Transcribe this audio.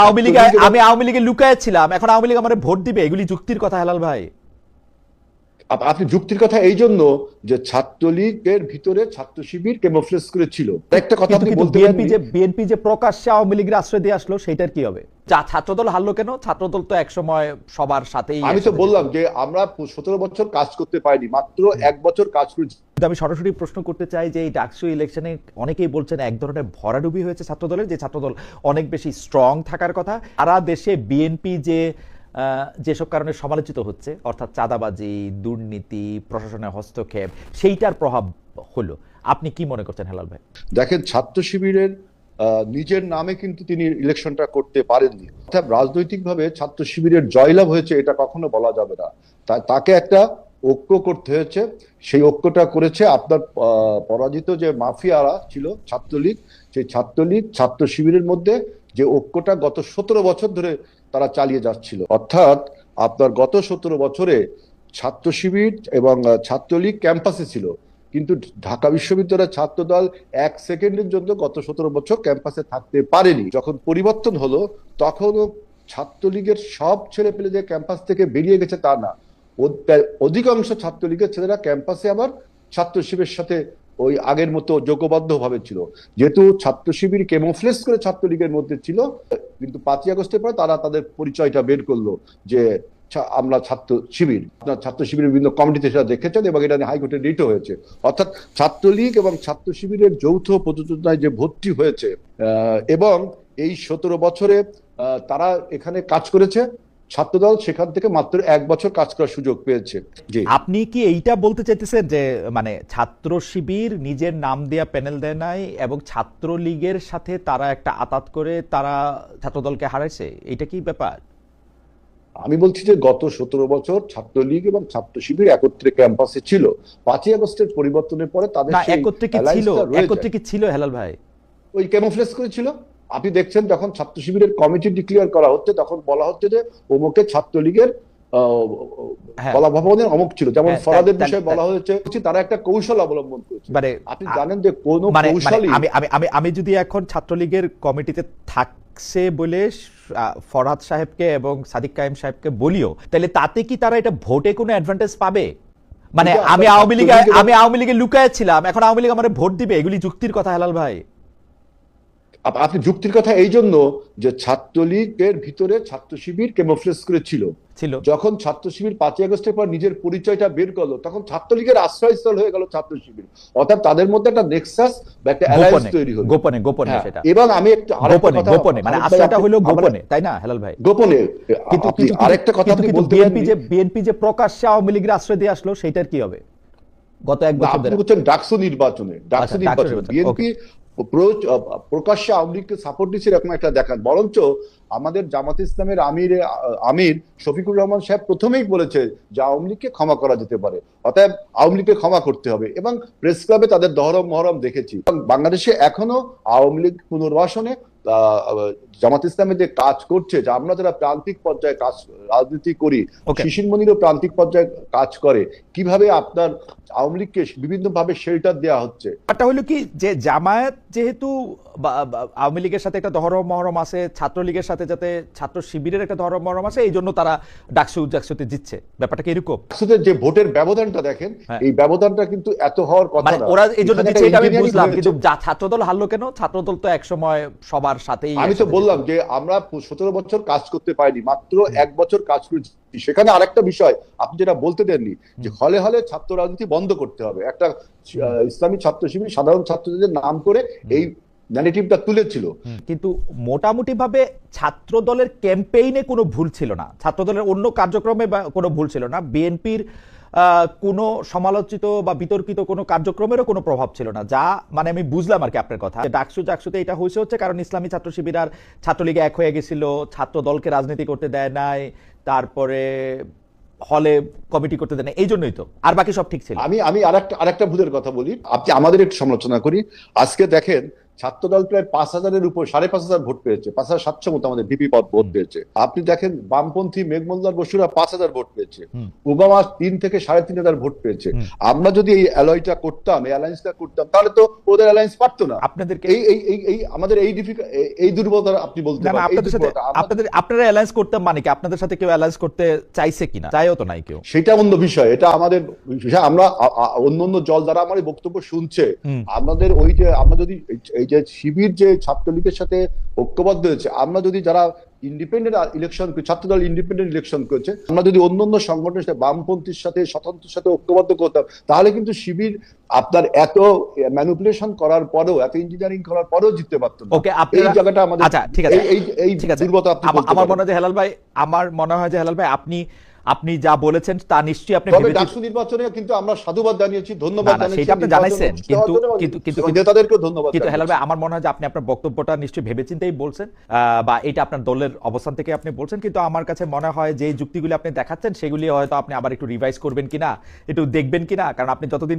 আওয়ামী লীগে আমি আওয়ামী লীগে লুকায় ছিলাম এখন আওয়ামী লীগ আমার ভোট দিবে। এগুলি যুক্তির কথা হেলাল ভাই। আপনি যুক্তির কথা এই জন্য যে ছাত্রলীগের ভিতরে ছাত্র শিবির কেমোফ্লেস একটা কথা আপনি বলতে বিএনপি যে বিএনপি যে প্রকাশ্যে আওয়ামী লীগের আশ্রয় দিয়ে আসলো সেটার কি হবে? যা ছাত্রদল হারলো কেন? ছাত্রদল তো একসময় সবার সাথেই আমি তো বললাম যে আমরা সতেরো বছর কাজ করতে পারিনি মাত্র এক বছর কাজ করেছি। কিন্তু আমি সরাসরি প্রশ্ন করতে চাই যে এই ডাকসু ইলেকশনে অনেকেই বলছেন এক ধরনের ভরাডুবি হয়েছে ছাত্রদলের, যে ছাত্রদল অনেক বেশি স্ট্রং থাকার কথা। সারা দেশে বিএনপি যে যেসব কারণে সমালোচিত হচ্ছে, অর্থাৎ চাঁদাবাজি, দুর্নীতি, প্রশাসনের হস্তক্ষেপ, সেইটার প্রভাব হলো। আপনি কি মনে করছেন হেলাল ভাই? দেখেন, ছাত্র শিবিরের নিজের নামে কিন্তু তিনি ইলেকশনটা করতে পারেননি। অর্থাৎ রাজনৈতিকভাবে ছাত্র শিবিরের জয়লাভ হয়েছে এটা কখনো বলা যাবে না। তাকে একটা ঐক্য করতে হয়েছে। সেই ঐক্যটা করেছে আপনার পরাজিত যে মাফিয়ারা ছিল, ছাত্রলীগ, সেই ছাত্রলীগ ছাত্র শিবিরের মধ্যে যে ঐক্যটা গত সতেরো বছর ধরে তারা চালিয়ে যাচ্ছিল। অর্থাৎ আপনার গত সতেরো বছরে ছাত্র শিবির এবং ছাত্রলীগ ক্যাম্পাসে ছিল। কিন্তু ঢাকা বিশ্ববিদ্যালয়ের ছাত্রদল এক সেকেন্ডের জন্য গত সতেরো বছর ক্যাম্পাসে থাকতে পারেনি। যখন পরিবর্তন হলো, তখনও ছাত্রলীগের সব ছেলে পেলে যে ক্যাম্পাস থেকে বেরিয়ে গেছে তা না। অধিকাংশ ছাত্রলীগের ছেলেরা ক্যাম্পাসে আবার ছাত্র শিবিরের সাথে ওই আগের মতো যোগ্যবদ্ধ ভাবে ছিল। যেহেতু ছাত্র শিবির কেমোফ্লেস করে ছাত্রলীগের মধ্যে ছিল, কিন্তু পাঁচই আগস্টের পরে তারা তাদের পরিচয়টা বের করল যে আমরা ছাত্র শিবির আপনার ছাত্র শিবিরের বিভিন্ন কমিটিতে সেটা দেখেছেন এবং এটা হাইকোর্টে রিটও হয়েছে। অর্থাৎ ছাত্রলীগ এবং ছাত্র শিবিরের যৌথ প্রযোজনায় যে ভর্তি হয়েছে এবং এই সতেরো বছরে তারা এখানে কাজ করেছে। ছাত্রদল সেখান থেকে মাত্র এক বছর কাজ করার সুযোগ পেয়েছে। জি। আপনি কি এইটা বলতে চাইতেছেন যে মানে ছাত্র শিবির নিজের নাম দেয়া প্যানেল দেয় নাই এবং ছাত্র লীগের সাথে তারা একটা আতাত করে তারা ছাত্রদলকে হারাইছে? এটা কি ব্যাপার? আমি বলছি যে গত সতেরো বছর ছাত্রলীগ এবং ছাত্র শিবির একত্রে ক্যাম্পাসে ছিল। পাঁচই আগস্টের পরিবর্তনের পরে তাদের একত্রে কি ছিল। একত্রে কি ছিল হেলাল ভাই? ওই ক্যামোফ্লেস করেছিল আপনি দেখছেন যখন ছাত্র শিবিরের কমিটি ডিক্লেয়ার করা হচ্ছে তখন বলা হচ্ছে যে অমুকে ছাত্রলীগের হ্যাঁ। কলা ভবনের অমুক ছিল। যেমন হ্যাঁ, ফরাদের বিষয়ে বলা হয়েছে তারা একটা কৌশল অবলম্বন করেছে। মানে আপনি জানেন যে কোন মানে মানে কৌশলই আমি আমি আমি যদি এখন ছাত্রলীগের কমিটিতে থাকছে বলে আহ, ফরহাদ সাহেবকে এবং সাদিক কায়েম সাহেবকে বলিও তাহলে তাতে কি তারা এটা ভোটে কোনো অ্যাডভান্টেজ পাবে? মানে আমি আওয়ামী লীগে আমি আওয়ামী লীগে লুকায় ছিলাম এখন আওয়ামী লীগ আমার ভোট দিবে? এগুলি যুক্তির কথা হেলাল ভাই। আপনি যুক্তির কথা এই জন্য যে ছাত্রলীগের ভিতরে ছাত্র শিবির কেমোফ্লেস করেছিল ছিল। যখন ছাত্র শিবির পাঁচই আগস্টের পর নিজের পরিচয়টা বের করল তখন ছাত্রলীগের আশ্রয়স্থল হয়ে গেল ছাত্র শিবির। অর্থাৎ তাদের মধ্যে একটা নেক্সাস বা একটা অ্যালায়েন্স তৈরি হলো। গোপনে গোপনে হ্যাঁ, সেটা। এবং আমি একটা গোপনে গোপনে মানে আশ্রয়টা হলো গোপনে তাই না হেলাল ভাই? গোপনে কিন্তু আরেকটা কথা আপনি বলতে বিএনপি যে বিএনপি যে প্রকাশ্যে আওয়ামী লীগের আশ্রয় দিয়ে আসলো সেটার কি হবে? গত এক বছর আপনি ধরে ডাকসু নির্বাচনে আচ্ছা, ডাকসু ডাকসু নির্বাচনে বিএনপি প্রকাশ্যে আওয়ামী লীগকে সাপোর্ট দিচ্ছে এরকম একটা দেখান। বরঞ্চ আমাদের জামাত ইসলামের আমির আমির শফিকুর রহমান সাহেব প্রথমেই বলেছে যে আওয়ামী লীগকে ক্ষমা করা যেতে পারে। অতএব আওয়ামী লীগকে ক্ষমা করতে হবে। এবং প্রেস ক্লাবে তাদের দহরম মহরম দেখেছি। বাংলাদেশে এখনও আওয়ামী লীগ পুনর্বাসনে জামাত ইসলামের যে কাজ করছে যে আমরা যারা প্রান্তিক পর্যায়ে কাজ রাজনীতি করি শিশির মনিরও প্রান্তিক পর্যায়ে কাজ করে। কীভাবে আপনার আওয়ামী লীগকে বিভিন্ন ভাবে শেল্টার দেওয়া হচ্ছে? ব্যাপারটা হলো কি যে জামায়াত যেহেতু আওয়ামী লীগের সাথে একটা ধরম মহরম আছে ছাত্রলীগের সাথে যাতে ছাত্র শিবিরের একটা ধরম মহরম আছে এই জন্য তারা ডাকসু ডাকসুতে জিতছে। ব্যাপারটা কি এরকম? শুধু যে ভোটের ব্যবধানটা দেখেন হ্যাঁ। এই ব্যবধানটা কিন্তু এত হওয়ার কথা মানে না। ওরা এই জন্য দিচ্ছে এটা আমি বুঝলাম কিন্তু ছাত্রদল হারলো কেন? ছাত্রদল তো একসময় সবার সাথেই আমি তো বললাম যে আমরা সতেরো বছর কাজ করতে পারিনি মাত্র এক বছর কাজ করেছি। সেখানে আরেকটা বিষয় আপনি যেটা বলতে দেননি যে হলে হলে ছাত্র রাজনীতি বন্ধ করতে হবে। একটা ইসলামী ছাত্র শিবির সাধারণ ছাত্রদের নাম করে এই ন্যারেটিভটা তুলেছিল। কিন্তু মোটামুটি ভাবে ছাত্র দলের ক্যাম্পেইনে কোনো ভুল ছিল না। ছাত্র দলের অন্য কার্যক্রমে কোনো ভুল ছিল না। বিএনপির কোনো সমালোচিত বা বিতর্কিত কোনো কার্যক্রমেরও কোনো প্রভাব ছিল না। যা মানে আমি বুঝলাম আর কি আপনার কথা। ডাকসু জাকসুতে এটা হয়েছে হচ্ছে কারণ ইসলামী ছাত্র শিবির আর ছাত্রলীগে এক হয়ে গেছিল, ছাত্র দলকে রাজনীতি করতে দেয় নাই, তারপরে হলে কমিটি করতে দেয় না এই জন্যই তো। আর বাকি সব ঠিক ছিল। আমি আমি আরেকটা আরেকটা ভুলের কথা বলি। আপনি আমাদের একটু সমালোচনা করি। আজকে দেখেন ছাত্রদল প্রায় পাঁচ হাজারের উপর সাড়ে পাঁচ হাজার ভোট পেয়েছে পাঁচ হাজার সাতশো মতো আমাদের ভিপি পদ ভোট পেয়েছে। আপনি দেখেন বামপন্থী মেঘমল্লার বসুরা পাঁচ হাজার ভোট পেয়েছে। ওবামা তিন থেকে সাড়ে তিন হাজার ভোট পেয়েছে। আমরা যদি এই অ্যালয়টা করতাম এই অ্যালায়েন্সটা করতাম তাহলে তো ওদের অ্যালায়েন্স পারতো না। আপনাদেরকে এই এই এই আমাদের এই এই দুর্বলতা আপনি বলতে পারেন। আপনাদের সাথে আপনাদের আপনারা অ্যালায়েন্স করতাম মানে কি? আপনাদের সাথে কেউ অ্যালায়েন্স করতে চাইছে কিনা? চাইও তো নাই কেউ। সেটা অন্য বিষয়। এটা আমাদের বিষয়। আমরা অন্য অন্য জল দ্বারা আমার বক্তব্য শুনছে। আমাদের ওই যে আমরা যদি এই- এই যে শিবির যে ছাত্রলীগের সাথে ঐক্যবদ্ধ হয়েছে আমরা যদি যারা independent election Chhatradal independent election করেছে আমরা যদি অন্য অন্য সংগঠনের সাথে বামপন্থীর সাথে স্বতন্ত্রের সাথে ঐক্যবদ্ধ করতাম তাহলে কিন্তু শিবির আপনার এত ম্যানুপুলেশন করার পরেও এত ইঞ্জিনিয়ারিং করার পরেও জিততে পারতো ওকে এই জায়গাটা আমাদের আচ্ছা ঠিক আছে। এই- এই এই ঠিক আছে। আমার মনে হয় যে হেলাল ভাই আমার মনে হয় যে হেলাল ভাই আপনি আপনি যা বলেছেন তা নিশ্চয়ই আপনি তবে ডাকসু নির্বাচনে কিন্তু আমরা সাধুবাদ জানিয়েছি ধন্যবাদ জানিয়েছি সেটা আপনি জানাইছেন, কিন্তু- কিন্তু- কিন্তু- নেতাদেরকে ধন্যবাদ কিন্তু হেলাল ভাই। আমার মনে হয় যে আপনি আপনার বক্তব্যটা নিশ্চয়ই ভেবেচিন্তেই বলছেন আহ, বা এটা আপনার দলের অবস্থান থেকে আপনি বলছেন কিন্তু আমার কাছে মনে হয় যে যুক্তিগুলি আপনি দেখাচ্ছেন সেগুলি হয়তো আপনি আবার একটু রিভাইজ করবেন কিনা একটু দেখবেন কিনা কারণ আপনি যতদিন